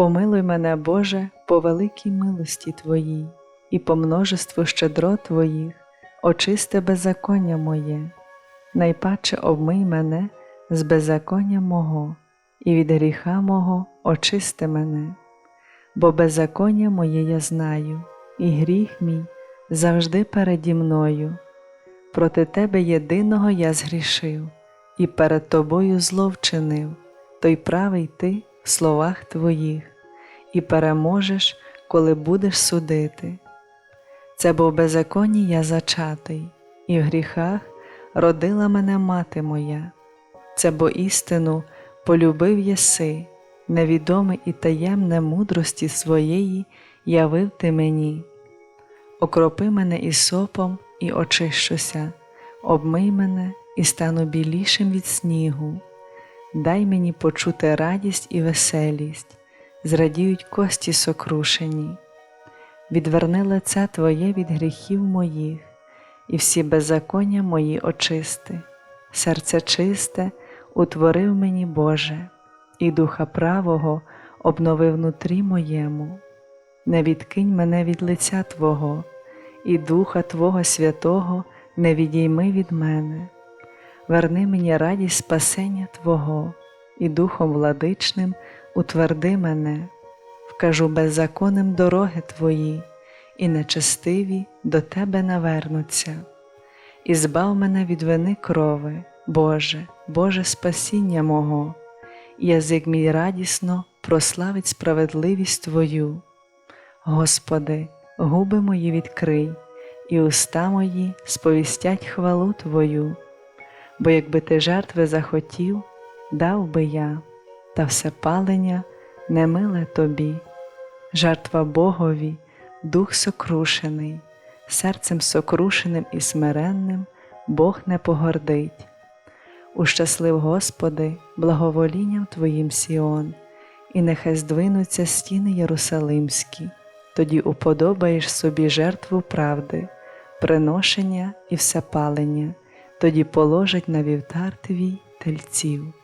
Помилуй мене, Боже, по великій милості Твоїй, і по множеству щедрот Твоїх, очисти беззаконня моє, найпаче обмий мене з беззаконня мого, і від гріха мого очисти мене, бо беззаконня моє я знаю, і гріх мій завжди переді мною. Проти Тебе єдиного я згрішив, і перед Тобою зло вчинив, той правий Ти словах Твоїх, і переможеш, коли будеш судити. Це бо в беззаконні я зачатий, і в гріхах родила мене мати моя, це бо істину полюбив єси, невідоме і таємне мудрості своєї явив ти мені. Окропи мене ісопом і очищуся, обмий мене і стану білішим від снігу, дай мені почути радість і веселість, зрадіють кості сокрушені. Відверни лице Твоє від гріхів моїх, і всі беззаконня мої очисти, серце чисте утворив мені Боже, і духа правого обнови внутрі моєму. Не відкинь мене від лиця Твого, і Духа Твого Святого не відійми від мене, верни мені радість спасення Твого, і Духом владичним утверди мене, вкажу беззаконним дороги Твої, і нечестиві до Тебе навернуться, і збав мене від вини крови, Боже, Боже спасіння мого, язик мій радісно прославить справедливість Твою. Господи, губи мої відкрий, і уста мої сповістять хвалу Твою, бо якби ти жертви захотів, дав би я, та все палення немиле тобі, жертва Богові, дух сокрушений, серцем сокрушеним і смиренним Бог не погордить. Ущаслив, Господи, благоволінням Твоїм Сіон, і нехай здвинуться стіни Єрусалимські, тоді уподобаєш собі жертву правди, приношення і всепалення, тоді положать на вівтар твій тельців.